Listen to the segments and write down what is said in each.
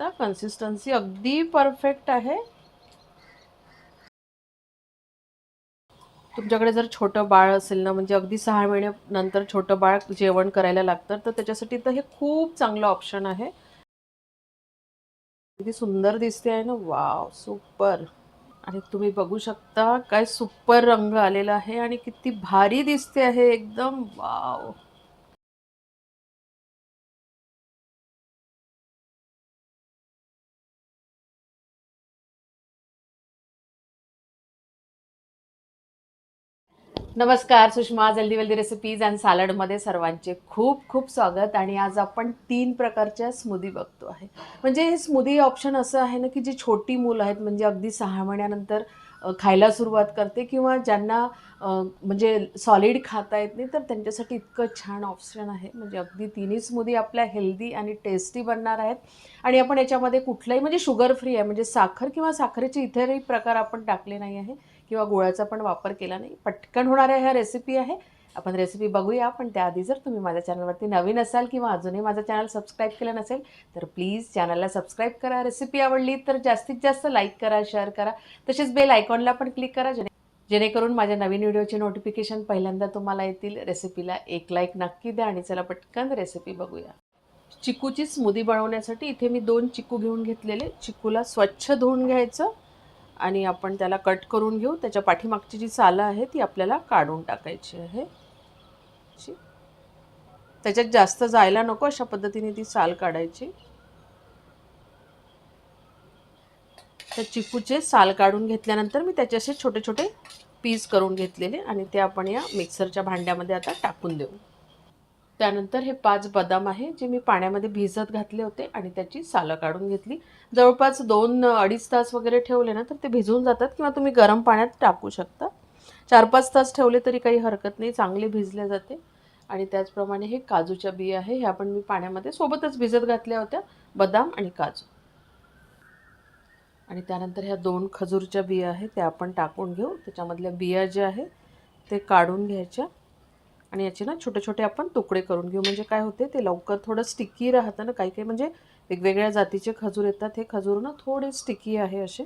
शकता कन्सिस्टन्सी अगदी परफेक्ट आहे. तुमच्याकडे जर छोटं बाळ असेल ना म्हणजे अगदी सहा महिन्यानंतर छोटं बाळ जेवण करायला लागतं तर त्याच्यासाठी तर हे खूप चांगलं ऑप्शन आहे. किती सुंदर दिसते आहे ना? वाव सुपर आणि तुम्ही बघू शकता काय सुपर रंग आलेला आहे आणि किती भारी दिसते आहे एकदम. वाव नमस्कार सुषमा जल्दी वल्दी रेसिपीज अँड सॅलडमध्ये सर्वांचे खूप खूप स्वागत. आणि आज आपण तीन प्रकारच्या स्मूदी बघतो आहे. म्हणजे हे स्मूदी ऑप्शन असं आहे ना की जी छोटी मुलं आहेत म्हणजे अगदी सहा महिन्यानंतर खायला सुरुवात करते किंवा ज्यांना म्हणजे सॉलिड खाता येत नाही तर त्यांच्यासाठी इतकं छान ऑप्शन आहे. म्हणजे अगदी तिन्ही स्मूदी आपल्या हेल्दी आणि टेस्टी बनणार आहेत. आणि आपण याच्यामध्ये कुठलाही म्हणजे शुगर फ्री आहे म्हणजे साखर किंवा साखरेचे इतरही प्रकार आपण टाकले नाही आहे. किंवा गुळाचा पण वापर केला नाही. पटकन होणाऱ्या ह्या रेसिपी आहे. आपण रेसिपी बघूया पण त्याआधी जर तुम्ही माझ्या चॅनलवरती नवीन असाल किंवा अजूनही माझं चॅनल सबस्क्राईब केलं नसेल तर प्लीज चॅनलला सबस्क्राईब करा. रेसिपी आवडली तर जास्तीत जास्त लाईक करा शेअर करा. तसेच बेल आयकॉनला पण क्लिक करा जेणे जेणेकरून माझ्या नवीन व्हिडिओचे नोटिफिकेशन पहिल्यांदा तुम्हाला येतील. रेसिपीला एक लाईक नक्की द्या आणि चला पटकन रेसिपी बघूया. चिकूची स्मूदी बनवण्यासाठी इथे मी दोन चिकू घेऊन घेतलेले. चिकूला स्वच्छ धुवून घ्यायचं. आणि आपण त्याला कट करून घेऊ. त्याच्या पाठीमागची जी सालं आहे ती आपल्याला काढून टाकायची आहे. त्याच्यात जास्त जायला नको अशा पद्धतीने ती साल काढायची. त्या चिकूचे साल काढून घेतल्यानंतर मी त्याचे असे छोटे छोटे पीस करून घेतलेले आणि ते आपण या मिक्सरच्या भांड्यामध्ये आता टाकून देऊ. त्यानंतर हे पाच बदाम आहे जे मी पाण्यामध्ये भिजत घातले होते आणि त्याची सालं काढून घेतली. जवळपास दोन अडीच तास वगैरे ठेवले ना तर ते भिजून जातात किंवा तुम्ही गरम पाण्यात टाकू शकता. चार पाच तास ठेवले तरी काही हरकत नाही चांगले भिजले जाते. आणि त्याचप्रमाणे हे काजूच्या बिया आहे ह्या पण मी पाण्यामध्ये सोबतच भिजत घातल्या होत्या बदाम आणि काजू. आणि त्यानंतर ह्या दोन खजूरच्या बिया आहेत त्या आपण टाकून घेऊ. त्याच्यामधल्या बिया ज्या आहे ते काढून घ्यायच्या. आणि याचे ना छोटे छोटे आपण तुकडे करून घेऊ. म्हणजे काय होते ते लवकर थोडं स्टिकी राहतं ना. काही काही म्हणजे वेगवेगळ्या जातीचे खजूर येतात. हे खजूर ना थोडे स्टिकी आहे असे.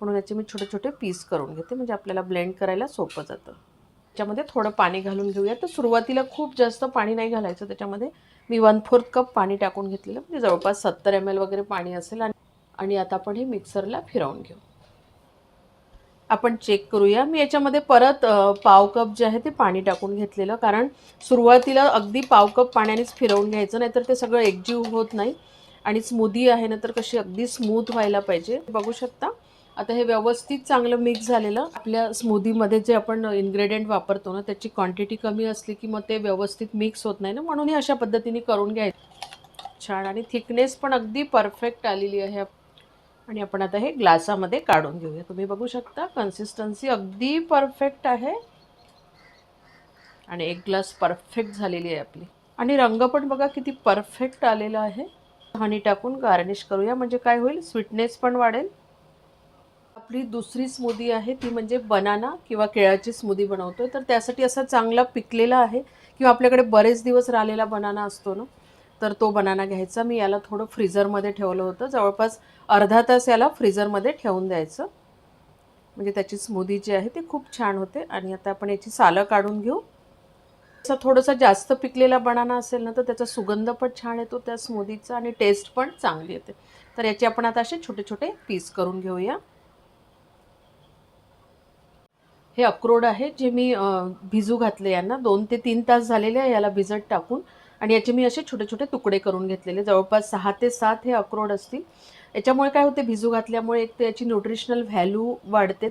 म्हणून याचे मी छोटे छोटे पीस करून घेते. म्हणजे आपल्याला ब्लेंड करायला सोपं जातं. त्याच्यामध्ये थोडं पाणी घालून घेऊया. तर सुरुवातीला खूप जास्त पाणी नाही घालायचं. त्याच्यामध्ये मी वन फोर्थ कप पाणी टाकून घेतलेलं. म्हणजे जवळपास सत्तर एम एल वगैरे पाणी असेल. आणि आणि आता आपण हे मिक्सरला फिरवून घेऊ. आपण चेक करूया. मी याच्यामध्ये परत पाव कप जे आहे ते पाणी टाकून घेतलेलं. कारण सुरुवातीला अगदी पाव कप पाण्यानेच फिरवून घ्यायचं नाही तर ते सगळं एकजीव होत नाही. आणि स्मूदी आहे ना तर कशी अगदी स्मूथ व्हायला पाहिजे. बघू शकता. आता हे व्यवस्थित चांगलं मिक्स झालेलं. आपल्या स्मूदीमध्ये जे आपण इन्ग्रेडियंट वापरतो ना त्याची क्वांटिटी कमी असली की मग ते व्यवस्थित मिक्स होत नाही ना म्हणून हे अशा पद्धतीने करून घ्यायचं. छान. आणि थिकनेस पण अगदी परफेक्ट आलेली आहे. आणि आपण आता हे ग्लासामध्ये काढून घेऊया. तुम्ही बघू शकता कन्सिस्टन्सी अगदी परफेक्ट आहे. आणि एक ग्लास परफेक्ट झालेली आहे आपली. आणि रंग पण बघा किती परफेक्ट आलेला आहे. हनी टाकून गार्निश करूया म्हणजे काय होईल? स्वीटनेस पण वाढेल. आपली दुसरी स्मूदी आहे ती म्हणजे बनाना किंवा केळाची स्मूदी बनवतोय. तर त्यासाठी असा चांगला पिकलेला आहे. किंवा आपल्याकडे बरेच दिवस राहिलेला बनाना असतो ना तर तो बनाना घ्यायचा. मी याला थोडं फ्रीजरमध्ये ठेवलं होतं. जवळपास अर्धा तास याला फ्रीजरमध्ये ठेवून द्यायचं. म्हणजे त्याची स्मूदी जी आहे ती खूप छान होते. आणि आता आपण याची सालं काढून घेऊ. असं थोडंसं जास्त पिकलेला बनाना असेल ना तर त्याचा सुगंध पण छान येतो. त्या स्मूदीचा आणि टेस्ट पण चांगली येते. तर याचे आपण आता असे छोटे छोटे पीस करून घेऊया. हे अक्रोड आहे जे मी भिजू घातले यांना. दोन ते तीन तास झालेले आहे याला भिजत टाकून. आणि याचे मी असे छोटे छोटे तुकडे करून घेतलेले. जवळपास सहा ते सात हे अक्रोड असतील. याच्यामुळे काय होते भिजू घातल्यामुळे एक तर याची न्यूट्रिशनल व्हॅल्यू वाढते.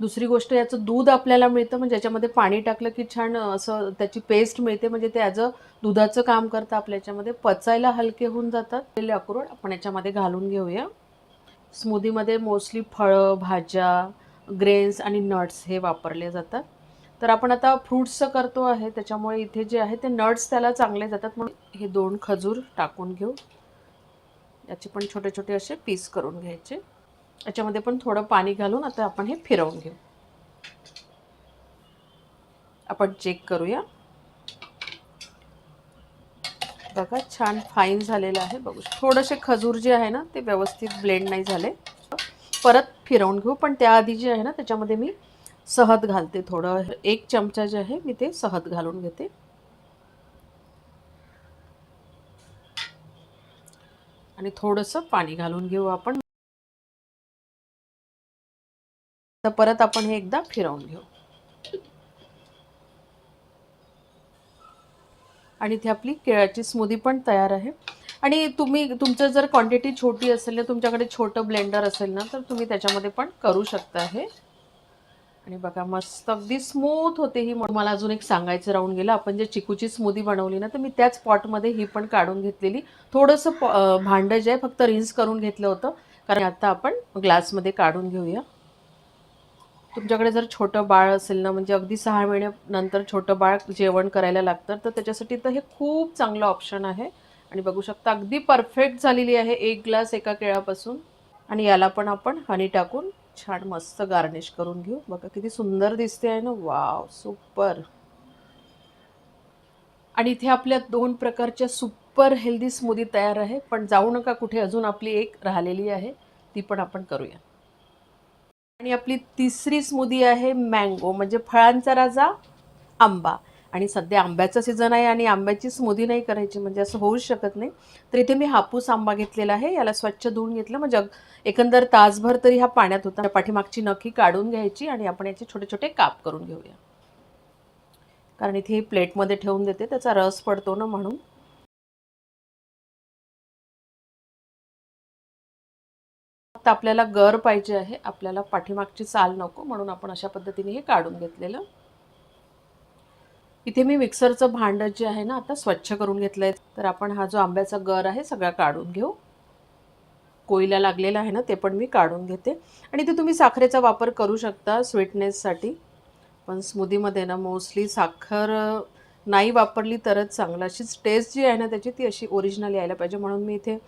दुसरी गोष्ट याचं दूध आपल्याला मिळतं म्हणजे याच्यामध्ये पाणी टाकलं की छान असं त्याची पेस्ट मिळते. म्हणजे ते ॲज अ दुधाचं काम करतं आपल्या याच्यामध्ये. पचायला हलके होऊन जातात. ते अक्रोड आपण याच्यामध्ये घालून घेऊया. स्मूदीमध्ये मोस्टली फळं भाज्या ग्रेन्स आणि नट्स हे वापरले जातात. तर आपण आता फ्रूट्सचं करतो आहे त्याच्यामुळे इथे जे आहे ते नट्स त्याला चांगले जातात म्हणून हे दोन खजूर टाकून घेऊ. याचे पण छोटे छोटे असे पीस करून घ्यायचे. याच्यामध्ये पण थोडं पाणी घालून आता आपण हे फिरवून घेऊ. आपण चेक करूया. बघा छान फाईन झालेलं आहे. बघू थोडंसे थोडेसे खजूर जे आहे ना ते व्यवस्थित ब्लेंड नाही झाले. परत फिरवून घेऊ. पण त्याआधी जे आहे ना त्याच्यामध्ये मी सहद घालते थोडं. एक चमचा जे आहे मी ते सहद घालून घेते. आणि थोडंसं पाणी घालून घेऊ आपण. तर परत आपण हे एकदा फिरवून घेऊ. आणि इथे आपली केळाची स्मूदी पण तयार आहे. आणि तुम्ही तुमचं जर क्वांटिटी छोटी असेल ना तुमच्याकडे छोटं ब्लेंडर असेल ना तर तुम्ही त्याच्यामध्ये पण करू शकता हे. आणि बघा मस्त अगदी स्मूथ होते ही मला अजून एक सांगायचं राहून गेलं. आपण जे चिकूची स्मूदी बनवली ना तर मी त्याच पॉटमध्ये ही पण काढून घेतलेली. थोडंसं भांडं जे आहे फक्त रिन्स करून घेतलं होतं. कारण आता आपण ग्लासमध्ये काढून घेऊया. तुमच्याकडे जर छोटं बाळ असेल ना म्हणजे अगदी सहा महिन्यानंतर छोटं बाळ जेवण करायला लागतं तर त्याच्यासाठी तर हे खूप चांगलं ऑप्शन आहे. आणि बघू शकता अगदी परफेक्ट झालेली आहे एक ग्लास एका केळापासून. आणि याला पण आपण हनी टाकून छान मस्त गार्निश करून घेऊ. बघा किती सुंदर दिसते आहे ना. वाव सुपर आणि इथे आपल्या दोन प्रकारच्या सुपर हेल्दी स्मूदी तयार आहे. पण जाऊ नका कुठे अजून आपली एक राहिलेली आहे. ती पण आपण करूया. आणि आपली तिसरी स्मूदी आहे मँगो म्हणजे फळांचा राजा आंबा. आणि सध्या आंब्याचा सीझन आहे आणि आंब्याची स्मूदी नाही करायची म्हणजे असं होऊच शकत नाही. तर इथे मी हापूस आंबा घेतलेला आहे याला स्वच्छ धुवून घेतलं. म्हणजे एकंदर तासभर तरी हा पाण्यात होता. पाठीमागची नखी काढून घ्यायची आणि आपण याचे छोटे छोटे काप करून घेऊया. कारण इथे प्लेटमध्ये ठेवून देते त्याचा रस पडतो ना म्हणून. फक्त आपल्याला गर पाहिजे आहे आपल्याला पाठीमागची चाल नको म्हणून आपण अशा पद्धतीने हे काढून घेतलेलं. इथे मी मिक्सरचं भांडं जे आहे ना आता स्वच्छ करून घेतलं आहे तर आपण हा जो आंब्याचा गर आहे सगळा काढून घेऊ. कोयला लागलेला आहे ना ते पण मी काढून घेते. आणि इथे तुम्ही साखरेचा वापर करू शकता स्वीटनेससाठी पण स्मूदीमध्ये ना मोस्टली साखर नाही वापरली तरच चांगलं. अशीच टेस्ट जी आहे ना त्याची ती अशी ओरिजिनल यायला पाहिजे. म्हणून मी इथे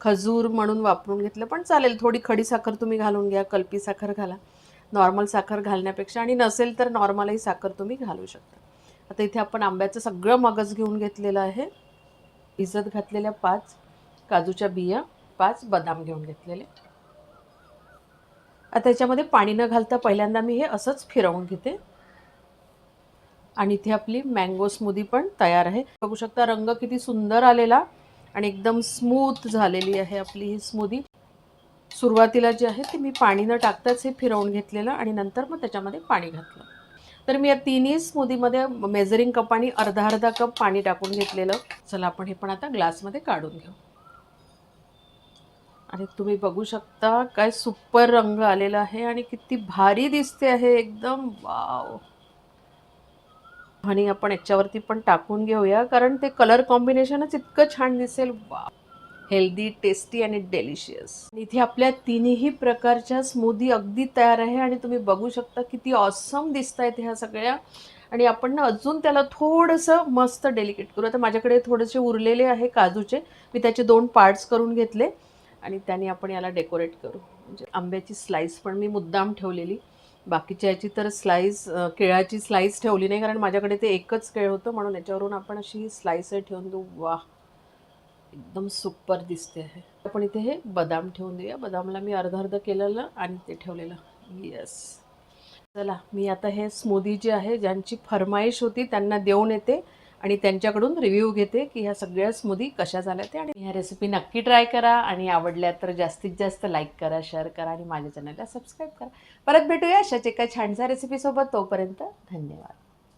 खजूर म्हणून वापरून घेतलं पण चालेल. थोडी खडी साखर तुम्ही घालून घ्या कल्पी साखर घाला. नॉर्मल साखर घालण्यापेक्षा. आणि नसेल तर नॉर्मलही साखर तुम्ही घालू शकता. आता इथे आपण आंब्याचं सगळं मगज घेऊन घेतलेलं आहे. भिजत घातलेल्या पाच काजूच्या बिया पाच बदाम घेऊन घेतलेले. आता याच्यामध्ये पाणी न घालता पहिल्यांदा मी हे असंच फिरवून घेते. आणि इथे आपली मँगो स्मूदी पण तयार आहे. बघू शकता रंग किती सुंदर आलेला आणि एकदम स्मूथ झालेली आहे आपली ही स्मूदी सुरुवातीला जे आहे ते मी पाणी न टाकताच हे फिरवून घेतलेलं आणि नंतर मग त्याच्यामध्ये पाणी घातलं. तर मी या तिन्ही स्मूदीमध्ये मेजरिंग कपाने अर्धा अर्धा कप पाणी टाकून घेतलेलं. चला आपण हे पण आता ग्लासमध्ये काढून घेऊ. आणि तुम्ही बघू शकता काय सुपर रंग आलेला आहे आणि किती भारी दिसते आहे. एकदम वाव. आणि आपण याच्यावरती पण टाकून घेऊया कारण ते कलर कॉम्बिनेशनच इतकं छान दिसेल. वा हेल्दी टेस्टी आणि डेलिशियस. इथे आपल्या तिन्ही प्रकारच्या स्मूदी अगदी तयार आहे आणि तुम्ही बघू शकता किती ऑसम दिसत आहेत ह्या सगळ्या. आणि आपण ना अजून त्याला थोडंसं मस्त डेलिकेट करू. आता माझ्याकडे थोडेसे उरलेले आहे काजूचे. मी त्याचे दोन पार्ट्स करून घेतले आणि त्याने आपण याला डेकोरेट करू. म्हणजे आंब्याची स्लाईस पण मी मुद्दाम ठेवलेली. बाकीच्या याची तर स्लाईस केळाची स्लाईस ठेवली नाही कारण माझ्याकडे ते एकच केळ होतं म्हणून याच्यावरून आपण अशी स्लाईस ठेवून देऊ. वा एकदम सुपर दिसते आहे आपण इथे हे बदाम ठेवून देऊया. बदामला मी अर्ध अर्ध केलेलं आणि ते ठेवलेलं. येस चला मी आता हे स्मूदी जे आहे ज्यांची फरमाईश होती त्यांना देऊन येते आणि त्यांच्याकडून रिव्ह्यू घेते की ह्या सगळ्या स्मूदी कशा झाल्या ते आणि ह्या रेसिपी नक्की ट्राय करा आणि आवडल्या तर जास्तीत जास्त लाईक करा शेअर करा आणि माझ्या चॅनलला सबस्क्राईब करा. परत भेटूया अशाच एका छानशा रेसिपीसोबत तोपर्यंत धन्यवाद.